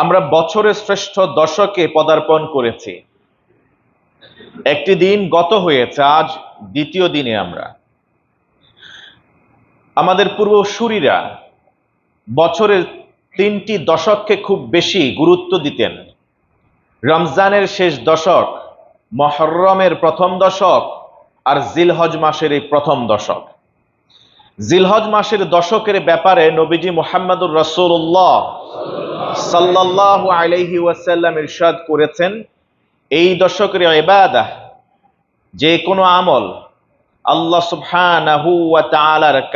আমরা বছরের শ্রেষ্ঠ দশকে পদার্পণ করেছি। একটি দিন গত হয়েছে, আজ দ্বিতীয় দিনে আমরা। আমাদের পূর্বসূরীরা বছরের তিনটি দশককে খুব বেশি গুরুত্ব দিতেন। রমজানের শেষ দশক, মহরমের প্রথম দশক আর জিলহজ মাসের এই প্রথম দশক। জিলহজ মাসের দশকের ব্যাপারে নবীজি মোহাম্মদুর রসুল্লাহ আলাইহি ওয়াসাল্লাম ইরশাদ করেছেন, এই যে কোনো আমল আল্লাহ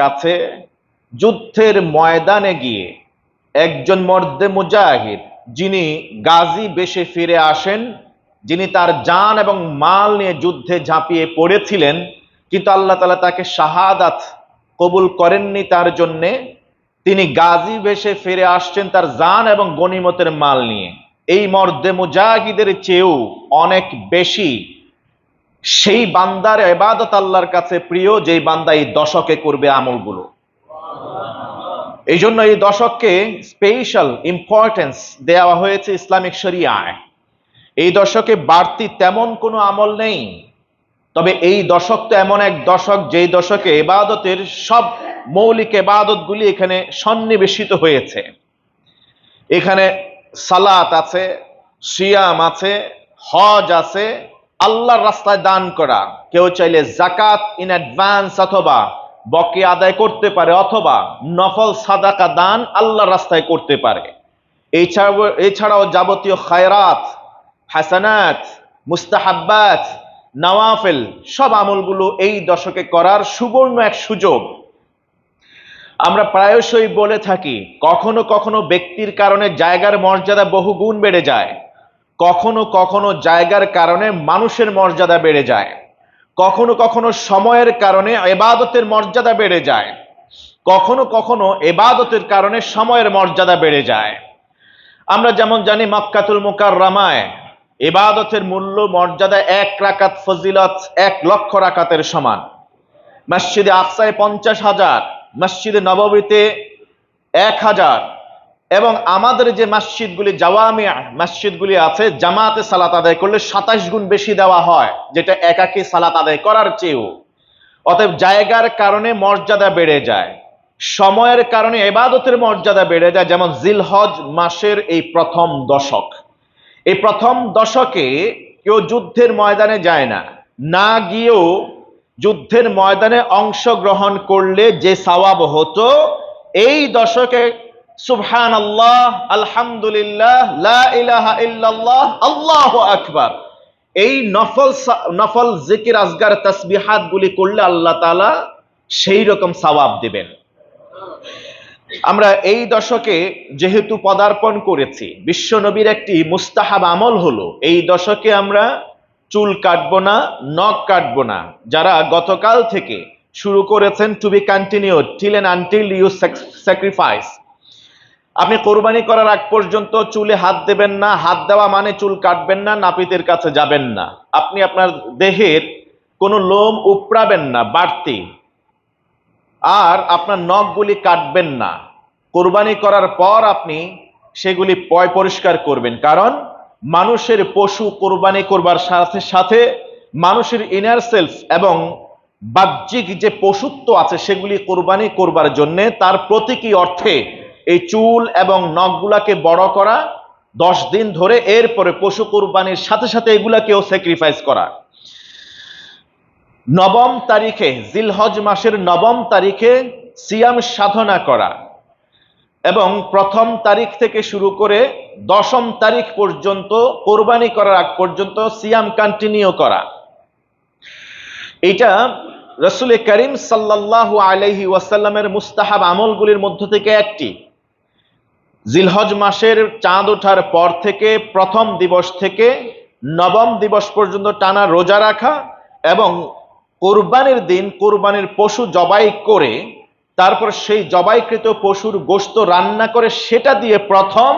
কাছে যুদ্ধের ময়দানে গিয়ে একজন মর্দে মুজাহিদ, যিনি গাজী বেশে ফিরে আসেন, যিনি তার জান এবং মাল নিয়ে যুদ্ধে ঝাঁপিয়ে পড়েছিলেন, কিন্তু আল্লাহ তালা তাকে শাহাদাত কবুল করেননি তার জন্যে। তিনি গাজী বেশে ফিরে আসছেন তার জান এবং গনিমতের মাল নিয়ে। এই মর্দে মুজাহিদের চেয়েও অনেক বেশি সেই বান্দার এবাদত আল্লাহর কাছে প্রিয়, যেই বান্দা এই দশকে করবে আমলগুলো। এই জন্য এই দশককে স্পেশাল ইম্পর্টেন্স দেওয়া হয়েছে ইসলামিক শরিয়ায়। এই দশকে বাড়তি তেমন কোনো আমল নেই। তবে এই দশক তো এমন এক দশক যেই দশকে এবাদতের সব মৌলিক এবাদতগুলি এখানে সন্নিবেশিত হয়েছে। এখানে সালাত আছে, সিয়াম আছে, হজ আছে, আল্লাহর রাস্তায় দান করা। কেউ চাইলে জাকাত ইন অ্যাডভান্স অথবা বকে আদায় করতে পারে অথবা নফল সাদাকা দান আল্লাহর রাস্তায় করতে পারে। এছাড়াও এছাড়াও যাবতীয় খায়রাত, হাসানাত, মুস্তাহাব্বাত নওয়াফেল, সব আমলগুলো এই দশকে করার সুবর্ণ এক সুযোগ। আমরা প্রায়শই বলে থাকি, কখনো কখনো ব্যক্তির কারণে জায়গার মর্যাদা বহু গুণ বেড়ে যায়। কখনো কখনো জায়গার কারণে মানুষের মর্যাদা বেড়ে যায়। কখনো কখনো সময়ের কারণে এবাদতের মর্যাদা বেড়ে যায়। কখনো কখনো এবাদতের কারণে সময়ের মর্যাদা বেড়ে যায়। আমরা যেমন জানি, মক্কাতুল মুকার রামায় এবাদতের মূল্য, মর্যাদা এক রাকাত, ফজিলত এক লক্ষ রাকাতের সমান। মসজিদে আফসায় পঞ্চাশ হাজার, মসজিদে নববীতে এক হাজার। এবং আমাদের যে মসজিদগুলি জাওয়ামিয়া মসজিদগুলি আছে, জামাতে সালাত আদায় করলে সাতাশ গুণ বেশি দেওয়া হয়, যেটা একাকী সালাত আদায় করার চেয়েও। অতএব জায়গার কারণে মর্যাদা বেড়ে যায়, সময়ের কারণে এবাদতের মর্যাদা বেড়ে যায়, যেমন জিলহজ মাসের এই প্রথম দশক। এই প্রথম দশকে কেউ যুদ্ধের ময়দানে যায় না। না গিয়েও যুদ্ধের ময়দানে অংশগ্রহণ করলে যে সওয়াব হতো, এই দশকে সুবহান আল্লাহ আলহামদুলিল্লাহ আল্লাহ আকবার। এই নফল নফল জিকির, আজগার তসবিহাত গুলি করলে আল্লাহ তালা সেই রকম সওয়াব দিবেন। আমরা এই দশকে যেহেতু পদার্পণ করেছি, বিশ্ব নবীর একটি মুস্তাহাব আমল হলো, এই দশকে আমরা চুল কাটবো না, নখ কাটবো না। যারা গতকাল থেকে শুরু করেছেন to be continue till end until you sacrifice আপনি কোরবানি করার আগ পর্যন্ত চুলে হাত দেবেন না, হাত দেওয়া মানে চুল কাটবেন না, নাপিতের কাছে যাবেন না। আপনি আপনার দেহের কোনো লোম উপড়াবেন না, বাড়তি। আর আপনার নখগুলি কাটবেন না। কোরবানি করার পর আপনি সেগুলি পয় পরিষ্কার করবেন। কারণ মানুষের পশু কোরবানি করবার সাথে সাথে মানুষের ইনার সেলফ এবং বাহ্যিক যে পশুত্ব আছে সেগুলি কোরবানি করবার জন্যে তার প্রতীকী অর্থে এই চুল এবং নখগুলাকে বড় করা, দশ দিন ধরে এরপরে পশু কোরবানির সাথে সাথে এগুলাকেও স্যাক্রিফাইস করা। নবম তারিখে, জিলহজ মাসের নবম তারিখে সিয়াম সাধনা করা এবং প্রথম তারিখ থেকে শুরু করে দশম তারিখ পর্যন্ত, কোরবানি করার আগ পর্যন্ত সিয়াম কন্টিনিউ করা। এটা রসুল করিম সাল্লাল্লাহু আলাইহি ওয়াসাল্লামের মুস্তাহাব আমলগুলির মধ্য থেকে একটি। জিলহজ মাসের চাঁদ ওঠার পর থেকে প্রথম দিবস থেকে নবম দিবস পর্যন্ত টানা রোজা রাখা এবং কোরবানির দিন কোরবানির পশু জবাই করে, তারপর সেই জবাইকৃত পশুর গোশত রান্না করে, সেটা দিয়ে প্রথম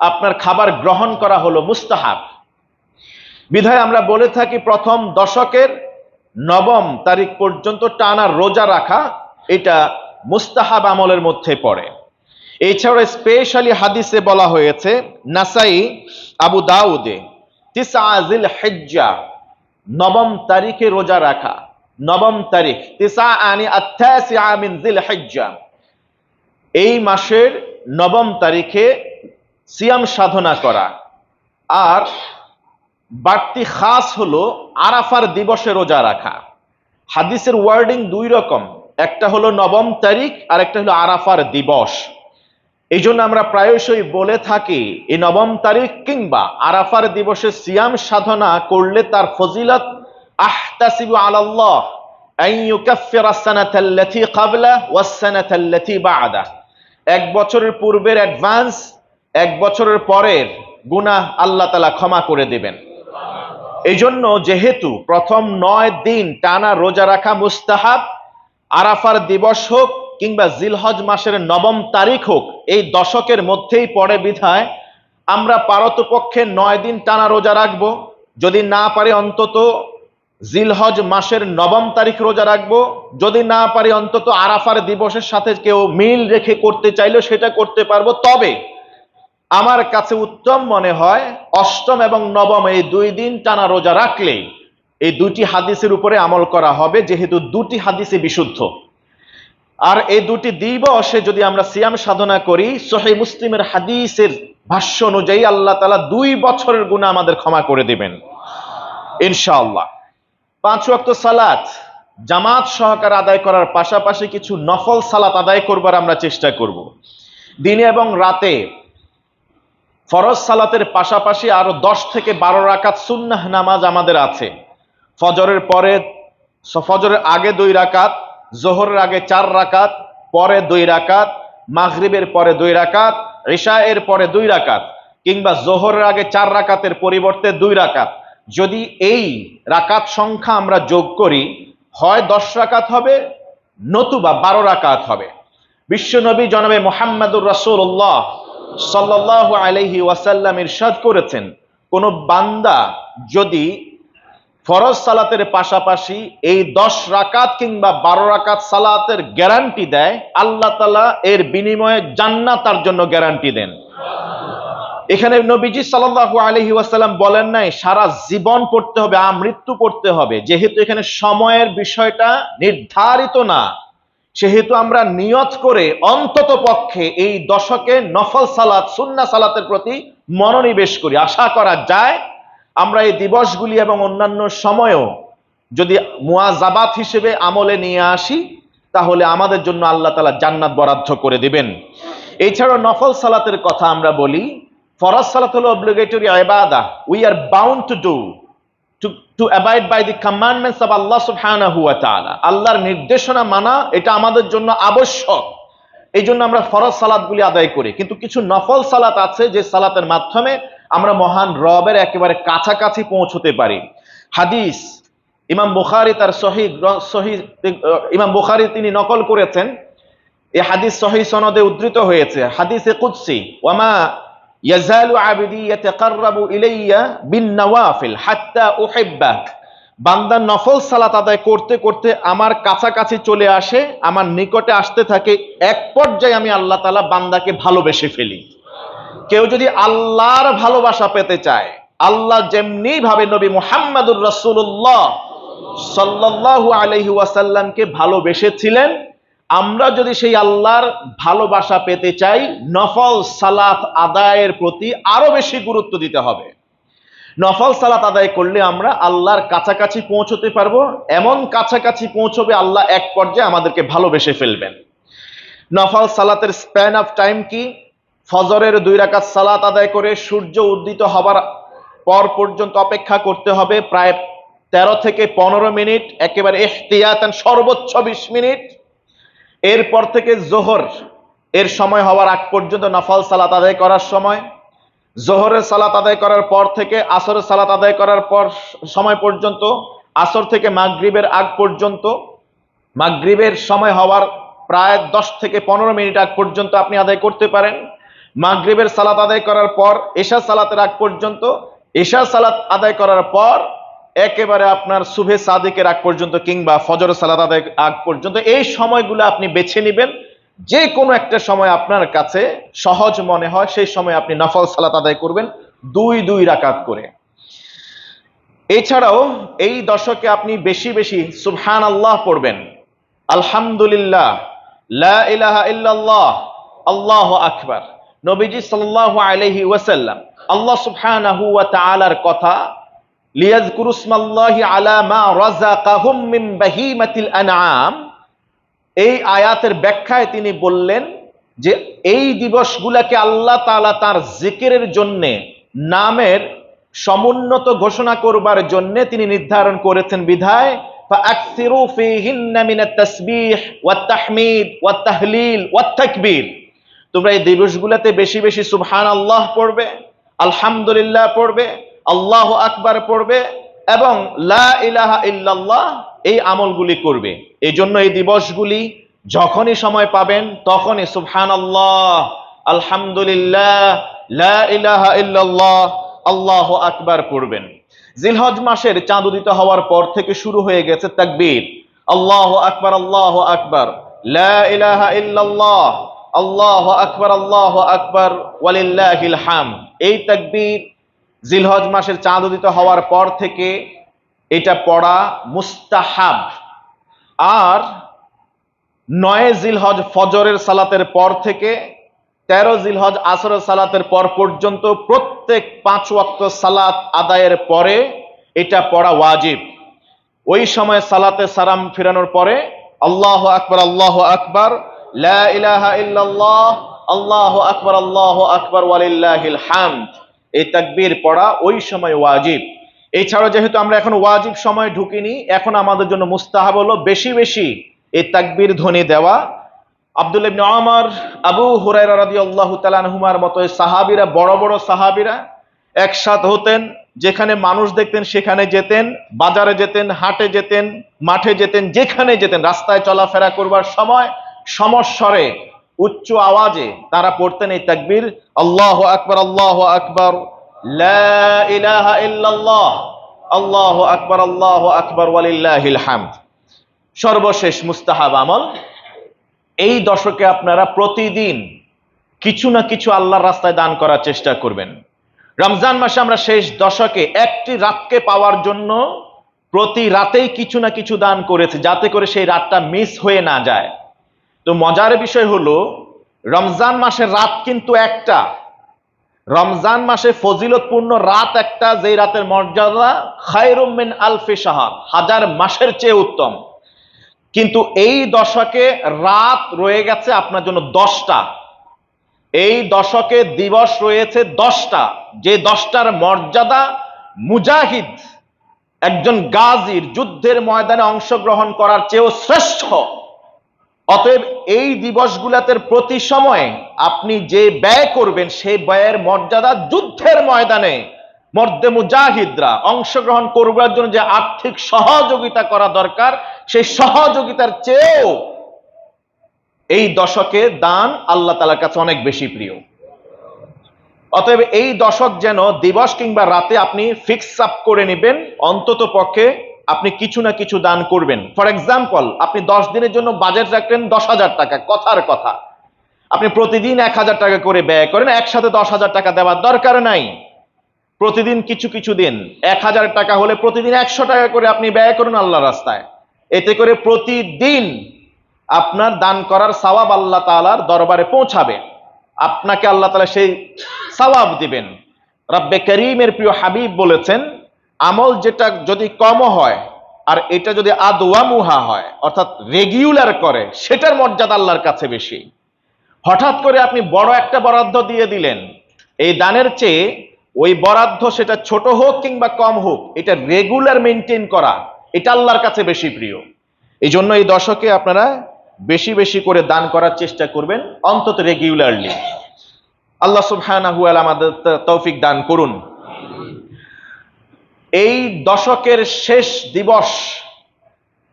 আপনার খাবার গ্রহণ করা হলো মুস্তাহাব। বিধায় আমরা বলে থাকি প্রথম দশকের নবম তারিখ পর্যন্ত টানা রোজা রাখা, এটা মুস্তাহাব আমলের মধ্যে পড়ে। এছাড়া স্পেশালি হাদিসে বলা হয়েছে, নাসাই আবু দাউদে তিসাজিল হেজ্জা নবম তারিখে রোজা রাখা। নবম তারিখ তিসা আনি আমিন এই মাসের নবম তারিখে সিয়াম সাধনা করা। আর বাড়তি খাস হলো আরাফার দিবসে রোজা রাখা। হাদিসের ওয়ার্ডিং দুই রকম, একটা হলো নবম তারিখ আর একটা হলো আরাফার দিবস। এই জন্য আমরা প্রায়শই বলে থাকি এই নবম তারিখ কিংবা আরাফার দিবসে সিয়াম সাধনা করলে তার ফজিলত, আহতাসিবু আলাল্লাহ এক বছরের পূর্বের অ্যাডভান্স, এক বছরের পরের গুনাহ আল্লাহ তালা ক্ষমা করে দিবেন। এই জন্য যেহেতু প্রথম নয় দিন টানা রোজা রাখা মুস্তাহাব, আরাফার দিবস হোক কিংবা জিলহজ মাসের নবম তারিখ হোক, এই দশকের মধ্যেই পড়ে বিধায়, আমরা পারতপক্ষে নয় দিন টানা রোজা রাখব। যদি না পারি অন্তত জিলহজ মাসের নবম তারিখ রোজা রাখব। যদি না পারি অন্তত আরাফার দিবসের সাথে কেউ মিল রেখে করতে চাইলেও সেটা করতে পারব। তবে আমার কাছে উত্তম মনে হয়, অষ্টম এবং নবম এই দুই দিন টানা রোজা রাখলে এই দুটি হাদিসের উপরে আমল করা হবে, যেহেতু দুটি হাদিসে বিশুদ্ধ। আর এই দুটি দিবসে যদি আমরা সিয়াম সাধনা করি, সহি মুসলিমের হাদিসের ভাষ্য অনুযায়ী আল্লাহ তালা দুই বছরের গুণা আমাদের ক্ষমা করে দিবেন। ইনশাআল্লাহ। পাঁচ ওয়াক্ত সালাত, জামাত সহকার আদায় করার পাশাপাশি কিছু নফল সালাত আদায় করবার আমরা চেষ্টা করব। দিনে এবং রাতে ফরজ সালাতের পাশাপাশি আরও দশ থেকে বারো রাকাত সুন্নাহ নামাজ আমাদের আছে। ফজরের পরে, ফজরের আগে দুই রাকাত জোহরের আগে চার রাকাত, পরে দুই রাকাত, মাগরিবের পরে দুই রাকাত ঈশা এর পরে দুই রাকাত, কিংবা জোহরের আগে চার রাকাতের পরিবর্তে দুই রাকাত। যদি এই রাকাত সংখ্যা আমরা যোগ করি, হয় দশ রাকাত হবে, নতুবা বারো রাকাত হবে। বিশ্বনবী জনাবে মোহাম্মদুর রাসূলুল্লাহ সাল্লাল্লাহু আলাইহি ওয়াসাল্লাম ইরশাদ করেছেন, কোন বান্দা যদি ফরজ সালাতের পাশাপাশি এই দশ রাকাত কিংবা বারো রাকাত সালাতের গ্যারান্টি দেয়, আল্লাহ তালা এর বিনিময়ে জান্নাত তার জন্য গ্যারান্টি দেন। এখানে নবীজি সাল্লাল্লাহু আলাইহি ওয়াসাল্লাম বলেন নাই, সারা জীবন পড়তে হবে আ মৃত্যু পড়তে হবে। যেহেতু এখানে সময়ের বিষয়টা নির্ধারিত না, সেহেতু আমরা নিয়ত করে অন্তত পক্ষে এই দশকে নফল সালাত সুন্না সালাতের প্রতি মনোনিবেশ করি। আশা করা যায় আমরা এই দিবসগুলি এবং অন্যান্য সময়ও যদি মুয়াজাবাত হিসেবে আমলে নিয়ে আসি, তাহলে আমাদের জন্য আল্লাহ তালা জান্নাত বরাদ্দ করে দিবেন। এছাড়াও নফল সালাতের কথা আমরা বলি, ফরজ সালাত হলো obligatory ইবাদা we are bound to do to to abide by the commandments of Allah সুবহানাহু ওয়া তাআলা আল্লাহর নির্দেশনা মানা, এটা আমাদের জন্য আবশ্যক। এই জন্য আমরা ফরজ সালাতগুলি আদায় করি। কিন্তু কিছু নফল সালাত আছে, যে সালাতের মাধ্যমে আমরা মহান রবের একেবারে কাছাকাছি পৌঁছতে পারি। হাদিস, ইমাম বুখারি তার সহি সহি ইমাম বুখারি তিনি নকল করেছেন। এই হাদিস সহি সনদে উদ্ধৃত হয়েছে। হাদিসে কুদসি, ওয়ামা ইয়াজালু আবিদি ইয়াতাকাররাবু ইলাইয়া বিন নওয়াফিল হাত্তা উহিব্বা বান্দা নফল সালাত আদায় করতে করতে আমার কাছাকাছি চলে আসে, আমার নিকটে আসতে থাকে, এক পর্যায়ে আমি আল্লাহ তাআলা বান্দাকে ভালোবেসে ফেলি। কেউ যদি আল্লাহর ভালোবাসা পেতে চায়, আল্লাহ যেমনি ভাবে নবী মুহাম্মাদুর রাসূলুল্লাহ সাল্লাল্লাহু আলাইহি ওয়াসাল্লামকে ভালোবেসেছিলেন, আমরা যদি সেই আল্লাহর ভালোবাসা পেতে চাই, নফল সালাত আদায়ের প্রতি আরও বেশি গুরুত্ব দিতে হবে। নফল সালাত আদায় করলে আমরা আল্লাহর কাছাকাছি পৌঁছতে পারব, এমন কাছাকাছি পৌঁছবে আল্লাহ এক পর্যায়ে আমাদেরকে ভালোবেসে ফেলবেন। নফল সালাতের স্প্যান অফ টাইম কি? ফজরের দুই রাকাত সালাত আদায় করে সূর্য উদ্দিত হবার পর পর্যন্ত অপেক্ষা করতে হবে। প্রায় তেরো থেকে পনেরো মিনিট, একেবারে এহতিয়াতান সর্বোচ্চ বিশ মিনিট। এরপর থেকে জোহর, এর সময় হওয়ার আগ পর্যন্ত নফল সালাত আদায় করার সময়। জোহরের সালাত আদায় করার পর থেকে আসরের সালাত আদায় করার পর সময় পর্যন্ত, আসর থেকে মাগরিবের আগ পর্যন্ত। মাগরিবের সময় হওয়ার প্রায় দশ থেকে পনেরো মিনিট আগ পর্যন্ত আপনি আদায় করতে পারেন। মাগরিবের সালাত আদায় করার পর এশা সালাতের আগ পর্যন্ত এশা সালাত আদায় করার পর, একেবারে আপনার শুভে সাদিকের আগ পর্যন্ত কিংবা ফজর সালাত আদায় আগ পর্যন্ত, এই সময়গুলো আপনি বেছে নেবেন। যে কোনো একটা সময় আপনার কাছে সহজ মনে হয়, সেই সময় আপনি নফল সালাত আদায় করবেন, দুই দুই রাকাত করে। এছাড়াও এই দশকে আপনি বেশি বেশি সুবহান আল্লাহ পড়বেন। আলহামদুলিল্লাহ, লা ইল্লাল্লাহ, আল্লাহ আকবার। নবীজি সাল্লাল্লাহু আলাইহি ওয়াসাল্লাম আল্লাহ সুবহানাহু ওয়া তাআলার কথা লিয়াজকুরু ইসমাল্লাহি আলা মা রাযাকাহুম মিন বাহিমাতিল আনআম এই আয়াতের ব্যাখ্যায় তিনি বললেন যে এই দিবসগুলাকে আল্লাহ তাআলা তার জিকিরের জন্যে নামের সমুন্নত ঘোষণা করবার জন্য তিনি নির্ধারণ করেছেন বিধায় فأكثروا فيهن من التسبيح والتحميد والتهليل والتكبير তোমরা এই দিবসগুলোতে বেশি বেশি সুবহান আল্লাহ পড়বে, আলহামদুলিল্লাহ পড়বে, আল্লাহ আকবার পড়বে এবং লা ইলাহা ইল্লাল্লাহ এই আমলগুলি করবে। এই জন্য এই দিবসগুলি যখনই সময় পাবেন তখনই সুবহান আল্লাহ আলহামদুলিল্লাহ, লা ইলাহা ইল্লাল্লাহ, আল্লাহ আকবার পড়বেন। জিলহজ মাসের চাঁদ উদিত হওয়ার পর থেকে শুরু হয়ে গেছে তাকবীর। আল্লাহ আকবার আল্লাহ আকবার, লা ইলাহা ইল্লাল্লাহ আল্লাহ আকবর আল্লাহ আকবর, ওয়ালিল্লাহিল হাম। এই তাকবীর জিলহজ মাসের চাঁদ উদিত হওয়ার পর থেকে এটা পড়া মুস্তাহাব। আর নয় জিলহজ ফজরের সালাতের পর থেকে তেরো জিলহজ আসরের সালাতের পর পর্যন্ত প্রত্যেক পাঁচ ওয়াক্ত সালাত আদায়ের পরে এটা পড়া ওয়াজিব। ওই সময় সালাতে সালাম ফিরানোর পরে আল্লাহ আকবর, আল্লাহ আকবার লা ইলাহা ইল্লাল্লাহ পড়া ওই সময় ওয়াজিব। যেহেতু আমরা এখন ওয়াজিব সময় ঢুকিনি, এখন আমাদের জন্য মুস্তাহাব হলো বেশি বেশি ধ্বনি দেওয়া। ওমর, আবু মতো বড় বড় সাহাবীরা একসাথ হতেন, যেখানে মানুষ দেখতেন, সেখানে যেতেন, বাজারে যেতেন, হাটে যেতেন, মাঠে যেতেন, যেখানে যেতেন, রাস্তায় চলাফেরা করবার সময় সমস্বরে, উচ্চ আওয়াজে তারা পড়তেন এই তাকবীর, আল্লাহ আকবার আল্লাহ আকবার আল্লাহ আকবার আল্লাহ আকবার, ওয়ালিল্লাহিল হামদ। সর্বশেষ মুস্তাহাব আমল। এই দশকে আপনারা প্রতিদিন কিছু না কিছু আল্লাহর রাস্তায় দান করার চেষ্টা করবেন। রমজান মাসে আমরা শেষ দশকে একটি রাতকে পাওয়ার জন্য প্রতি রাতেই কিছু না কিছু দান করেছে, যাতে করে সেই রাতটা মিস হয়ে না যায়। তো মজার বিষয় হলো, রমজান মাসের রাত কিন্তু একটা। রমজান মাসে ফজিলতপূর্ণ রাত একটা, যেই রাতের মর্যাদা খায়রুমিন আলফে সাহার হাজার মাসের চেয়ে উত্তম। কিন্তু এই দশকে রাত রয়ে গেছে আপনার জন্য দশটা। এই দশকে দিবস রয়েছে দশটা। যে দশটার মর্যাদা মুজাহিদ, একজন গাজীর যুদ্ধের ময়দানে অংশগ্রহণ করার চেয়েও শ্রেষ্ঠ। অতএব এই দিবসগুলাতে প্রতি সময়ে আপনি যে ব্যয় করবেন সেই ব্যয়ের মর্যাদা যুদ্ধের ময়দানে। মর্দে মুজাহিদরা অংশগ্রহণ করবার জন্য যে আর্থিক সহযোগিতা করা দরকার, সেই সহযোগিতার চেয়েও এই দশকে দান আল্লাহ তালার কাছে অনেক বেশি প্রিয়। অতএব এই দশক যেন দিবস কিংবা রাতে আপনি ফিক্স আপ করে নেবেন, অন্তত পক্ষে আপনি কিছু না কিছু দান করবেন। ফর এক্সাম্পল আপনি দশ দিনের জন্য বাজেট রাখলেন দশ হাজার টাকা, কথার কথা। আপনি প্রতিদিন এক হাজার টাকা করে ব্যয় করেন, একসাথে দশ হাজার টাকা দেওয়ার দরকার নাই। প্রতিদিন কিছু কিছু দিন, এক হাজার টাকা হলে প্রতিদিন একশো টাকা করে আপনি ব্যয় করুন আল্লাহ রাস্তায়। এতে করে প্রতিদিন আপনার দান করার সওয়াব আল্লাহ তালার দরবারে পৌঁছাবে। আপনাকে আল্লাহ তালা সেই সওয়াব দিবেন। রব্বে করিমের প্রিয় হাবিব বলেছেন আমল যেটা যদি কম হয় আর এটা যদি আদওয়ামুহা হয়, অর্থাৎ রেগুলার করে, সেটার মর্যাদা আল্লাহর কাছে বেশি। হঠাৎ করে আপনি বড় একটা বরাদ্দ দিয়ে দিলেন, এই দানের চেয়ে ওই বরাদ্দ সেটা ছোট হোক কিংবা কম হোক, এটা রেগুলার মেনটেন করা, এটা আল্লাহর কাছে বেশি প্রিয়। এই জন্য এই দশকে আপনারা বেশি বেশি করে দান করার চেষ্টা করবেন, অন্তত রেগুলারলি আল্লাহ সুবহানাহু ওয়া আমাদের তৌফিক দান করুন। এই দশকের শেষ দিবস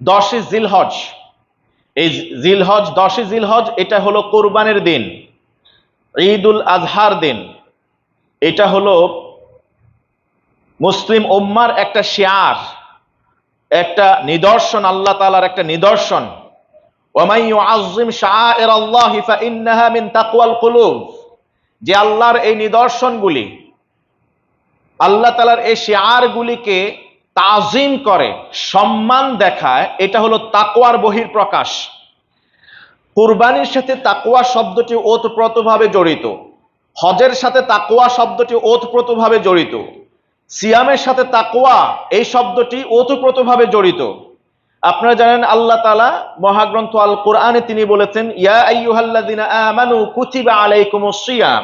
দশই জিলহজ। এই জিলহজ, দশই জিলহজ, এটা হলো কোরবানের দিন। ঈদুল আজহার দিন। এটা হলো মুসলিম উম্মার একটা শেয়ার, একটা নিদর্শন, আল্লাহ তালার একটা নিদর্শন। যে আল্লাহর এই নিদর্শনগুলি আল্লাহ তাআলার এই শিআরগুলিকে তাজিম করে, সম্মান দেখায়, এটা হলো তাকোয়ার বহির প্রকাশ কুরবানির সাথে তাকোয়া শব্দটি ওতপ্রোতভাবে জড়িত। হজের সাথে তাকোয়া শব্দটি ওতপ্রোতভাবে জড়িত। সিয়ামের সাথে তাকওয়া, এই শব্দটি ওতপ্রোতভাবে জড়িত। আপনারা জানেন আল্লাহ তাআলা মহাগ্রন্থ আল কোরআনে তিনি বলেছেন, ইয়া আইয়ুহাল্লাযিনা আমানু কুতিবা আলাইকুমুস সিয়াম।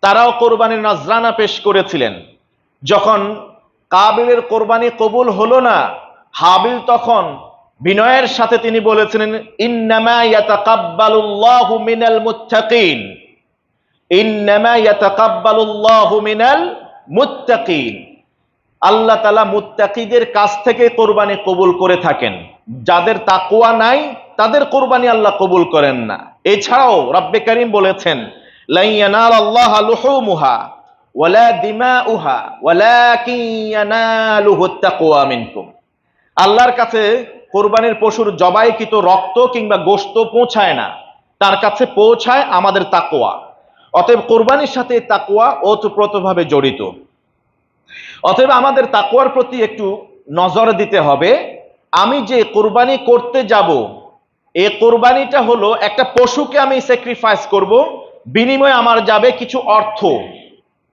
তারাও কোরবানির নজরানা পেশ করেছিলেন। যখন কাবিলের কোরবানি কবুল হলো না, হাবিল তখন বিনয়ের সাথে তিনি বলেছিলেন মুত্তাকিন। মুত্তাকিন। আল্লাহ তালা মুত্তাকিদের কাছ থেকে কোরবানি কবুল করে থাকেন। যাদের তাকওয়া নাই, তাদের কোরবানি আল্লাহ কবুল করেন না। এছাড়াও রাব্বে কারীম বলেছেন লা ইয়ানালাল্লাহা লুহুমুহা ওয়ালা দিমাউহা ওয়ালাকিন ইয়ানালুহু তাকওয়া মিনকুম। আল্লাহর কাছে কোরবানির পশুর জবাইকৃত রক্ত কিংবা গোশত পৌঁছায় না, তার কাছে পৌঁছায় আমাদের তাকোয়া। অতএব কোরবানির সাথে তাকোয়া ওতপ্রোতভাবে জড়িত। অতএব আমাদের তাকোয়ার প্রতি একটু নজর দিতে হবে, আমি যে কোরবানি করতে যাব, এ কোরবানিটা হলো একটা পশুকে আমি স্যাক্রিফাইস করব বিনিময়ে আমার যাবে কিছু অর্থ।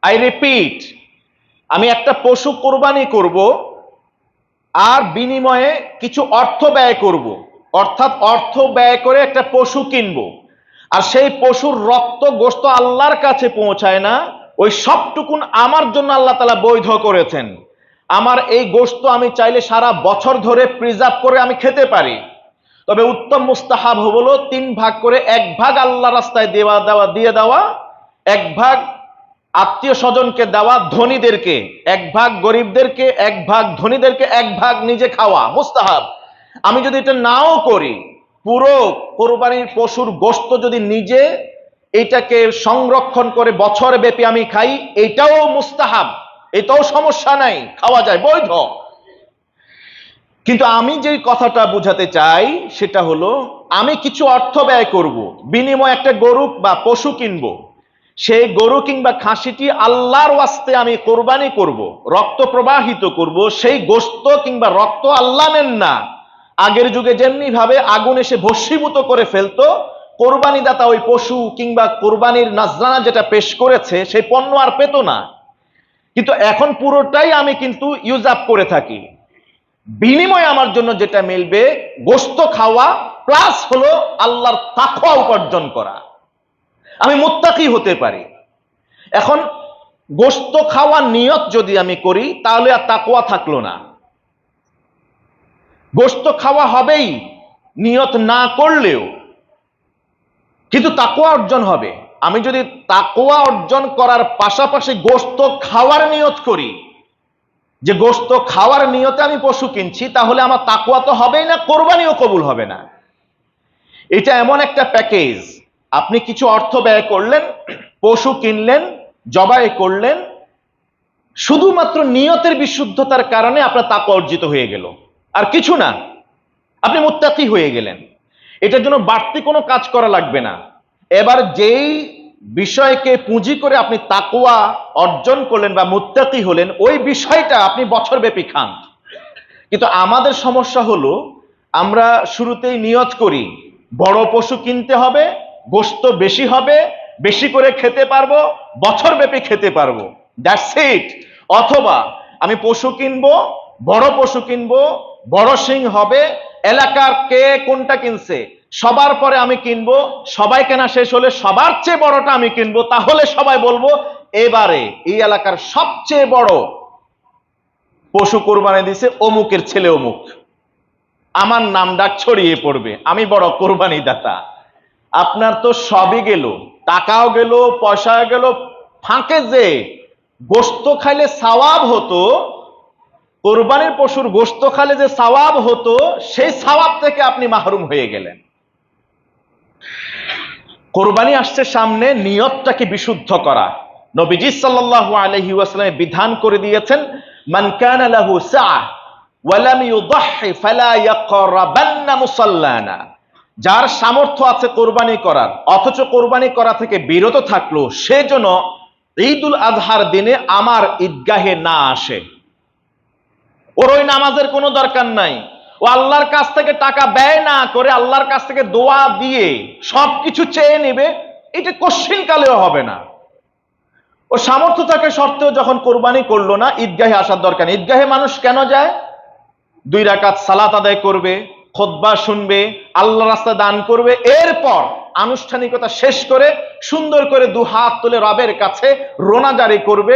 আই রিপিট আমি একটা পশু কোরবানি করব আর বিনিময়ে কিছু অর্থ ব্যয় করব। অর্থাৎ অর্থ ব্যয় করে একটা পশু কিনবো। আর সেই পশুর রক্ত গোস্ত আল্লাহর কাছে পৌঁছায় না, ওই সবটুকুন আমার জন্য আল্লাহ তালা বৈধ করেছেন। আমার এই গোস্ত আমি চাইলে সারা বছর ধরে প্রিজার্ভ করে আমি খেতে পারি। তবে উত্তম মুস্তাহাব হলো তিন ভাগ করে এক ভাগ আল্লাহ রাস্তায় দেওয়া দেওয়া, দিয়ে দেওয়া, এক ভাগ আত্মীয় স্বজনকে দেওয়া ধনীদেরকে, এক ভাগ গরিবদেরকে, এক ভাগ ধনীদেরকে, এক ভাগ নিজে খাওয়া, মুস্তাহাব। আমি যদি এটা নাও করি, পুরো কোরবানির পশুর গোস্ত যদি নিজে এটাকে সংরক্ষণ করে বছর ব্যাপী আমি খাই, এটাও মুস্তাহাব, এটাও সমস্যা নাই, খাওয়া যায়, বৈধ। কিন্তু আমি যে কথাটা বুঝাতে চাই, সেটা হলো, আমি কিছু অর্থ ব্যয় করব। বিনিময় একটা গরু বা পশু কিনবো। সেই গরু কিংবা খাসিটি আল্লাহর ওয়াস্তে আমি কোরবানি করব, রক্ত প্রবাহিত করব। সেই গোস্ত কিংবা রক্ত আল্লাহ নেন না। আগের যুগে যেমনি ভাবে আগুন এসে ভস্মীভূত করে ফেলতো কোরবানি দাতা ওই পশু কিংবা কোরবানির নাজরানা যেটা পেশ করেছে, সেই পণ্য আর পেত না। কিন্তু এখন পুরোটাই আমি কিন্তু ইউজ আপ করে থাকি। বিনিময়ে আমার জন্য যেটা মিলবে, গোস্ত খাওয়া প্লাস হলো আল্লাহর তাকওয়া উপার্জন করা। আমি মুত্তাকি হতে পারি। এখন গোস্ত খাওয়া নিয়ত যদি আমি করি, তাহলে আর তাকওয়া থাকল না। গোস্ত খাওয়া হবেই, নিয়ত না করলেও। কিন্তু তাকওয়া অর্জন হবে। আমি যদি তাকওয়া অর্জন করার পাশাপাশি গোস্ত খাওয়ার নিয়ত করি যে গোস্ত খাওয়ার নিয়তে আমি পশু কিনছি, তাহলে আমার তাকওয়া তো হবেই না, কোরবানিও কবুল হবে না। এটা এমন একটা প্যাকেজ। আপনি কিছু অর্থ ব্যয় করলেন, পশু কিনলেন, জবাই করলেন, শুধুমাত্র নিয়তের বিশুদ্ধতার কারণে আপনার তাক অর্জিত হয়ে গেল। আর কিছু না, আপনি মুত্তাকি হয়ে গেলেন। এটার জন্য বাড়তি কোনো কাজ করা লাগবে না। এবার যেই বিষয়কে পুঁজি করে আপনি তাকুয়া অর্জন করলেন বা মুত্তাকি হলেন, ওই বিষয়টা আপনি বছর ব্যাপী খান। কিন্তু আমাদের সমস্যা হলো, আমরা শুরুতেই নিয়ত করি, বড় পশু কিনতে হবে, গোস্ত বেশি হবে, বেশি করে খেতে পারব বছর ব্যাপী খেতে পারব। দ্যাটস ইট অথবা আমি পশু কিনবো, বড় পশু কিনবো, বড় সিং হবে, এলাকার কে কোনটা কিনছে? সবার পরে আমি কিনবো, সবাই কেনা শেষ হলে সবার চেয়ে বড়টা আমি কিনবো, তাহলে সবাই বলব, এবারে এই এলাকার সবচেয়ে বড় পশু কোরবানি দিছে অমুকের ছেলে অমুক। আমার নাম ডাক ছড়িয়ে পড়বে, আমি বড় কোরবানি দাতা আপনার তো সবই গেল, টাকাও গেল, পয়সাও গেল, ফাঁকে যে গোস্ত খাইলে সাওয়াব হতো, কোরবানির পশুর গোস্ত খাইলে যে সাওয়াব হতো, সেই সাওয়াব থেকে আপনি মাহরুম হয়ে গেলেন। কোরবানি আসছে সামনে, নিয়তটাকে বিশুদ্ধ করা। নবীজি সাল্লাল্লাহু আলাইহি ওয়াসাল্লাম বিধান করে দিয়েছেন, মান কানা লাহু সাআ ইউদাহি ফালা যার সামর্থ্য আছে কোরবানি করার, অথচ কোরবানি করা থেকে বিরত থাকল সেজন্য ঈদুল আজহার দিনে আমার ঈদগাহে না আসে। ওর ওই নামাজের কোনো দরকার নাই। ও আল্লাহর কাছ থেকে টাকা ব্যয় না করে আল্লাহর কাছ থেকে দোয়া দিয়ে সবকিছু চেয়ে নেবে, এটা কশ্চিন কালেও হবে না ও সামর্থ্য থাকে সত্ত্বেও যখন কোরবানি করল না, ঈদগাহে আসার দরকার। ঈদগাহে মানুষ কেন যায় দুই রাকাত সালাত আদায় করবে, খোদবা শুনবে আল্লাহ রাস্তা দান করবে, এরপর আনুষ্ঠানিকতা শেষ করে সুন্দর করে দু হাত তুলে রবের কাছে রোনা জারি করবে,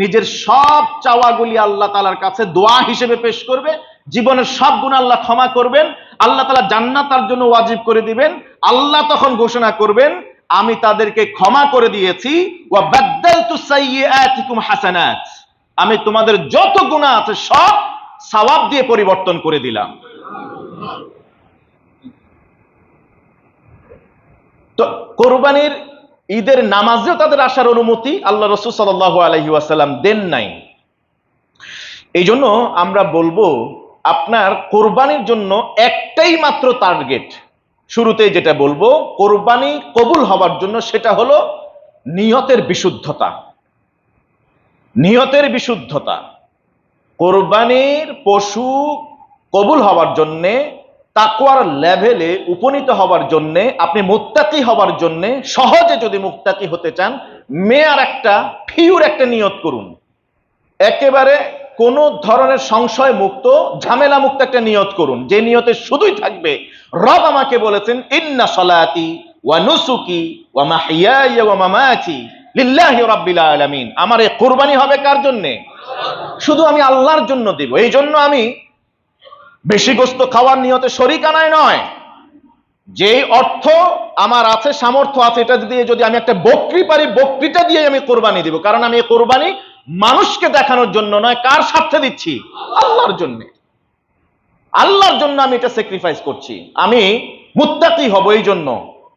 নিজের সব চাওয়াগুলি আল্লাহ তালার কাছে দোয়া হিসেবে পেশ করবে জীবনের সব গুণ আল্লাহ ক্ষমা করবেন, আল্লাহ তালা জান্নাত তার জন্য ওয়াজিব করে দিবেন, আল্লাহ তখন ঘোষণা করবেন, আমি তাদেরকে ক্ষমা করে দিয়েছি আমি তোমাদের যত গুনাহ আছে সব সওয়াব দিয়ে পরিবর্তন করে দিলাম। তো কোরবানির ঈদের নামাজেও তাদের আসার অনুমতি আল্লাহ রসুল সাল্লাহ আলহি ওয়াসাল্লাম দেন নাই। এই জন্য আমরা বলব আপনার কোরবানির জন্য একটাই মাত্র টার্গেট। শুরুতে যেটা বলব, কোরবানি কবুল হবার জন্য সেটা হলো নিয়তের বিশুদ্ধতা। নিয়তের বিশুদ্ধতা। কোরবানির পশু কবুল হওয়ার জন্যে তাকুয়ার লেভেলে উপনীত হওয়ার জন্যে, আপনি মুত্তাকি হওয়ার জন্যে, সহজে যদি মুক্তাকি হতে চান, মেয়ার একটা, ফিউর একটা নিয়ত করুন। একেবারে কোন ধরনের সংশয় মুক্ত, ঝামেলা মুক্ত একটা নিয়ত করুন। যে নিয়তে শুধুই থাকবে। রব আমাকে বলেছেন, ইন্না সলাতি ওয়া নুসুকি ওয়া মাহিয়ায়া ওয়া মামাতি লিল্লাহি রাব্বিল আলামিন। আমার এই কুরবানি হবে কার জন্যে? শুধু আমি আল্লাহর জন্য দিব। এই জন্য আমি বেশি গোস্ত খাওয়ার নিয়তে শরিকানায় নয়। যেই অর্থ আমার আছে, সামর্থ্য আছে, এটা দিয়ে যদি আমি একটা বকরি পারি, বকরিটা দিয়ে আমি কোরবানি দিব। কারণ আমি এই কোরবানি মানুষকে দেখানোর জন্য নয়, কার স্বার্থে দিচ্ছি? আল্লাহর জন্য। আল্লাহর জন্য আমি এটা স্যাক্রিফাইস করছি। আমি মুত্তাকি হব এই জন্য।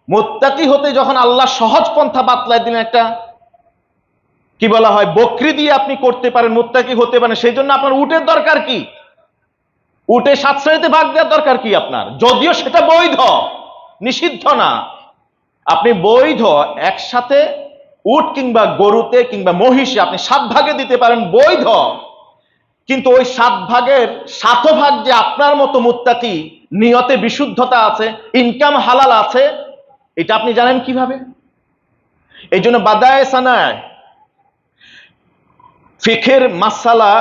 মুত্তাকি হতে যখন আল্লাহ সহজ পন্থা বাতলায় দিলেন একটা, কি বলা হয়, বকরি দিয়ে আপনি করতে পারেন, মুত্তাকি হতে পারেন, সেই জন্য আপনার উটের দরকার কি? উটে সাত শ্রেণীতে ভাগ দেওয়ার দরকার কি আপনার? যদিও সেটা বৈধ, নিষিদ্ধ না। আপনি বৈধ একসাথে উট কিংবা গরুতে কিংবা মহিষে আপনি সাত ভাগে দিতে পারেন বৈধ। কিন্তু ওই সাত ভাগের সাত ভাগ যে আপনার মতো মুত্তাকি, নিয়তে বিশুদ্ধতা আছে ইনকাম হালাল আছে, এটা আপনি জানেন কীভাবে? এই জন্য বাদায় সানায় ফিখের মাসালা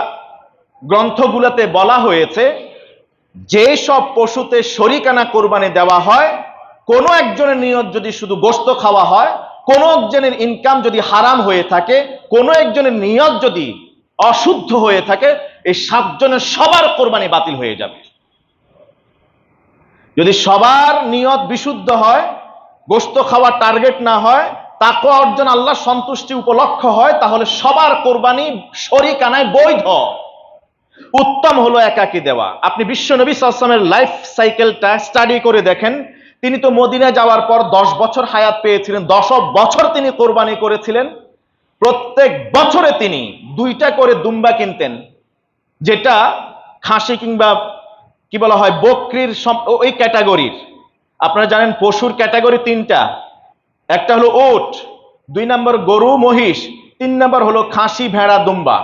গ্রন্থগুলোতে বলা হয়েছে যে সব পশুতে শরিকানা কোরবানি দেওয়া হয়, কোনো একজনের নিয়ত যদি শুধু গোস্ত খাওয়া হয় কোনো একজনের ইনকাম যদি হারাম হয়ে থাকে, কোনো একজনের নিয়ত যদি অশুদ্ধ হয়ে থাকে, এই সাতজনের সবার কোরবানি বাতিল হয়ে যাবে। যদি সবার নিয়ত বিশুদ্ধ হয় গোস্ত খাওয়ার টার্গেট না হয় তাকে অর্জন আল্লাহ সন্তুষ্টি উপলক্ষ হয়, তাহলে সবার কোরবানি শরিকানায় বৈধ। উত্তম হলো একাকি দেওয়া। আপনি বিশ্ব নবী সাল্লামের লাইফ সাইকেলটা স্টাডি করে দেখেন তিনি তো মদিনায় যাওয়ার পর দশ বছর হায়াত পেয়েছিলেন দশ বছর তিনি কোরবানি করেছিলেন। প্রত্যেক বছরে তিনি দুইটা করে দুম্বা কিনতেন, যেটা খাসি কিংবা কি বলা হয়, বকরির ওই ক্যাটাগরির। আপনারা জানেন পশুর ক্যাটাগরি তিনটা। একটা হলো ওট, দুই নম্বর গরু মহিষ, তিন নম্বর হলো খাসি, ভেড়া, দুম্বা।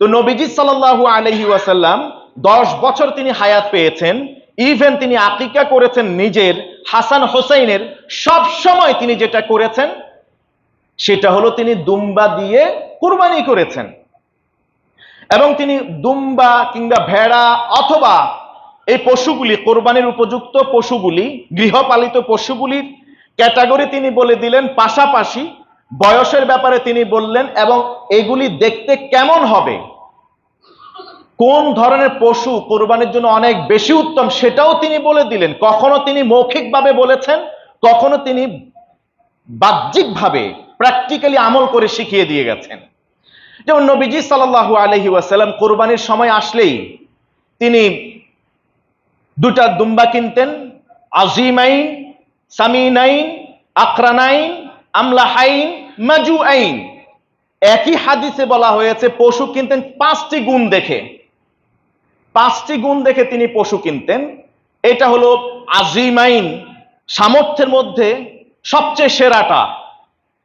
তো নবীজি সাল্লাল্লাহু আলহি ওয়াসাল্লাম দশ বছর তিনি হায়াত পেয়েছেন ইভেন তিনি আকিকা করেছেন নিজের, হাসান হোসাইনের, সব সময় তিনি যেটা করেছেন, সেটা হলো তিনি দুম্বা দিয়ে কুরবানি করেছেন। এবং তিনি দুম্বা কিংবা ভেড়া অথবা এই পশুগুলি, কোরবানির উপযুক্ত পশুগুলি, গৃহপালিত পশুগুলির ক্যাটাগরি তিনি বলে দিলেন, পাশাপাশি বয়সের ব্যাপারে তিনি বললেন, এবং এগুলি দেখতে কেমন হবে? কোন ধরনের পশু কোরবানির জন্য অনেক বেশি উত্তম সেটাও তিনি বলে দিলেন। কখনো তিনি মৌখিকভাবে বলেছেন, কখনো তিনি বাহ্যিকভাবে প্র্যাকটিক্যালি আমল করে শিখিয়ে দিয়ে গেছেন। যেমন নবীজি সাল্লাল্লাহু আলহি ওয়াসাল্লাম কোরবানির সময় আসলেই তিনি দুটা দুম্বা কিনতেন, আজিমাইন, সামিনাইন, আকরানাইন, আমলাহাইন মাজু আইন একই হাদিসে বলা হয়েছে, পশু কিনতেন পাঁচটি গুণ দেখে। পাঁচটি গুণ দেখে তিনি পশু কিনতেন। এটা হলো আজিমাইন, সামর্থ্যের মধ্যে সবচেয়ে সেরাটা।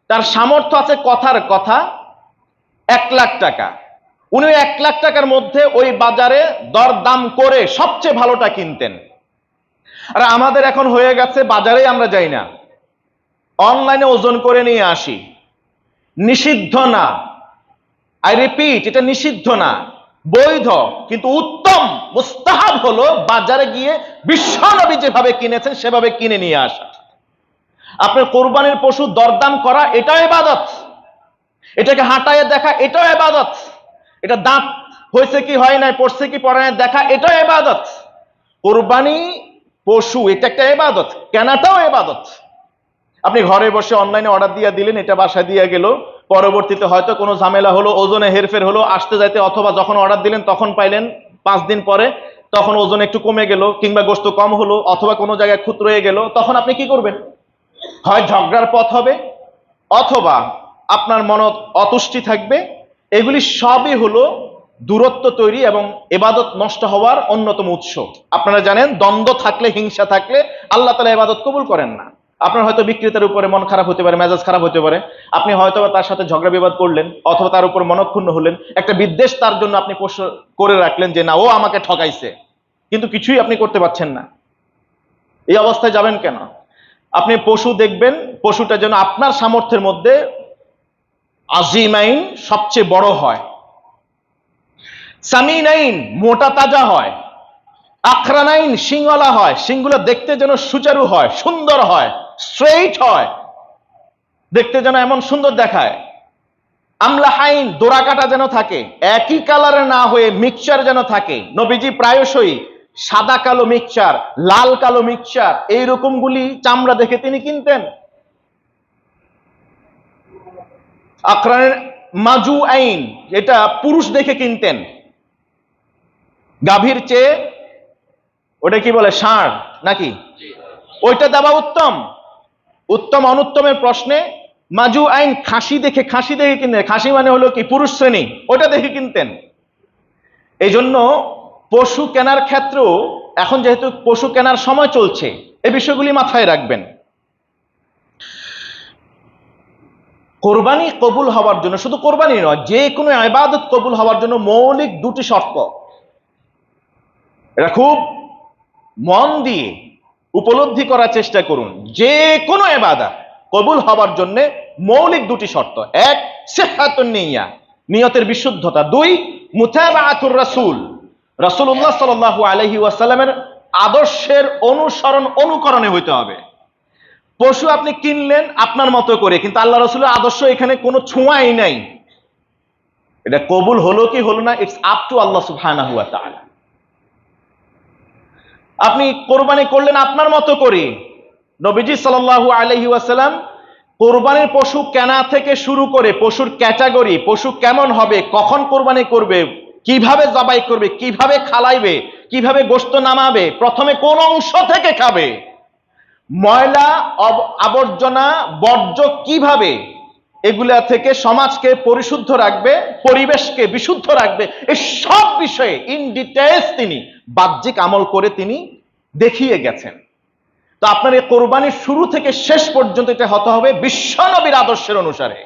তার সামর্থ্য আছে কথার কথা, এক লাখ টাকা। উনি এক লাখ টাকার মধ্যে ওই বাজারে দরদাম করে সবচেয়ে ভালোটা কিনতেন। আর আমাদের এখন হয়ে গেছে বাজারে আমরা যাই না। অনলাইনে ওজন করে নিয়ে আসি। নিষিদ্ধ না। আই রিপিট, এটা নিষিদ্ধ না। বৈধ, কিন্তু উত্তম, মুস্তাহাব হলো বাজারে গিয়ে বিশ্বনবী যেভাবে কিনেছেন, সেভাবে কিনে নিয়ে আসা। আপনার কোরবানির পশু দরদাম করা, এটাও এবাদত এটাকে হাঁটায় দেখা, এটাও এবাদত এটা দাঁত হয়েছে কি হয় নাই, পড়ছে কি পড়ে নাই, দেখা, এটাও এবাদত কোরবানি পশু, এটা একটা এবাদত কেনাটাও এবাদত আপনি ঘরে বসে অনলাইনে অর্ডার দিয়ে দিলেন, এটা বাসায় দিয়ে গেল পরবর্তীতে হয়তো কোনো ঝামেলা হলো, ওজনে হেরফের হলো, আসতে যাইতে অথবা যখন অর্ডার দিলেন, তখন পাইলেন। পাঁচ দিন পরে তখন ওজন একটু কমে গেল কিংবা গোস্ত কম হলো অথবা কোনো জায়গায় খুত রয়ে গেল, তখন আপনি কি করবেন? হয় ঝগড়ার পথ হবে অথবা আপনার মন অতুষ্টি থাকবে। এগুলি সবই হলো দূরত্ব তৈরি এবং এবাদত নষ্ট হওয়ার অন্যতম উৎস। আপনারা জানেন, দ্বন্দ্ব থাকলে, হিংসা থাকলে আল্লাহ তালা এবাদত কবুল করেন না। আপনার হয়তো বিক্রেতার উপরে মন খারাপ হতে পারে, মেজাজ খারাপ হতে পারে। আপনি হয়তো তার সাথে ঝগড়া বিবাদ করলেন, অথবা তার উপর মনক্ষুণ্ণ হলেন। একটা বিদ্বেষ তার জন্য আপনি করে রাখলেন যে, না, ও আমাকে ঠকাইছে। কিন্তু কিছুই আপনি করতে পারছেন না। এই অবস্থায় যাবেন কেন? আপনি পশু দেখবেন, পশুটা যেন আপনার সামর্থ্যের মধ্যে আজিমাইন সবচেয়ে বড় হয়। সামিনাইন মোটা তাজা হয়। আখরানাইন সিংওয়ালা হয়। সিংগুলো দেখতে যেন সুচারু হয়, সুন্দর হয়। স্ট্রেইট হয়। দেখতে যেন এমন সুন্দর দেখায়। আমলাহাইন দোরাকাটা যেন থাকে। একই কালারে না হয়ে মিক্সচার যেন থাকে। নবীজি প্রায়শই সাদা কালো মিক্সচার লাল কালো মিক্সচার এই এইরকমগুলি চামড়া দেখে তিনি কিনতেন। আক্রানের মাজু আইন এটা পুরুষ দেখে কিনতেন। গাভীর চেয়ে ওটা কি বলে ষাঁড় নাকি? ওইটা দেওয়া উত্তম। উত্তম অনুত্তমের প্রশ্নে, মাজু আইন খাসি দেখে খাসি দেখে কিনতেন। খাসি মানে হলো কি, পুরুষ শ্রেণি ওটা দেখে কিনতেন। এই জন্য পশু কেনার ক্ষেত্রেও এখন যেহেতু পশু কেনার সময় চলছে, এই বিষয়গুলি মাথায় রাখবেন। কোরবানি কবুল হওয়ার জন্য, শুধু কোরবানি নয়, যে কোনো আবাদত কবুল হওয়ার জন্য মৌলিক দুটি শর্ত। এটা খুব মন দিয়ে উপলব্ধি করার চেষ্টা করুন। যে কোনো এবাদা কবুল হবার জন্য মৌলিক দুটি শর্ত। এক নিয়া, নিয়তের বিশুদ্ধতা। দুই, মুতাবাআতুর রাসূল। রাসূলুল্লাহ সাল্লাল্লাহু আলাইহি ওয়াসাল্লামের আদর্শের অনুসরণ অনুকরণে হইতে হবে। পশু আপনি কিনলেন আপনার মতো করে, কিন্তু আল্লাহ রসুলের আদর্শ এখানে কোনো ছোঁয়াই নাই। এটা কবুল হলো কি হলো না ইটস আপ টু আল্লাহ সুবহানাহু ওয়া তাআলা। আপনি কোরবানি করলেন আপনার মতো করে। নবীজি সাল্লাল্লাহু আলাইহি ওয়াসাল্লাম কোরবানির পশু কেনা থেকে শুরু করে পশুর ক্যাটাগরি, পশু কেমন হবে, কখন কোরবানি করবে, কীভাবে জবাই করবে, কীভাবে খালাইবে, কীভাবে গোস্ত নামাবে, প্রথমে কোন অংশ থেকে খাবে? ময়লা আবর্জনা, বর্জ্য কীভাবে? এগুলা থেকে সমাজকে পরিশুদ্ধ রাখবে, পরিবেশকে বিশুদ্ধ রাখবে। এই সব বিষয়ে ইন ডিটেলস তিনি বাহ্যিক আমল করে তিনি দেখিয়ে গেছেন। তো আপনার এই কোরবানির শুরু থেকে শেষ পর্যন্ত এটা হতে হবে বিশ্বনবীর আদর্শের অনুসারে।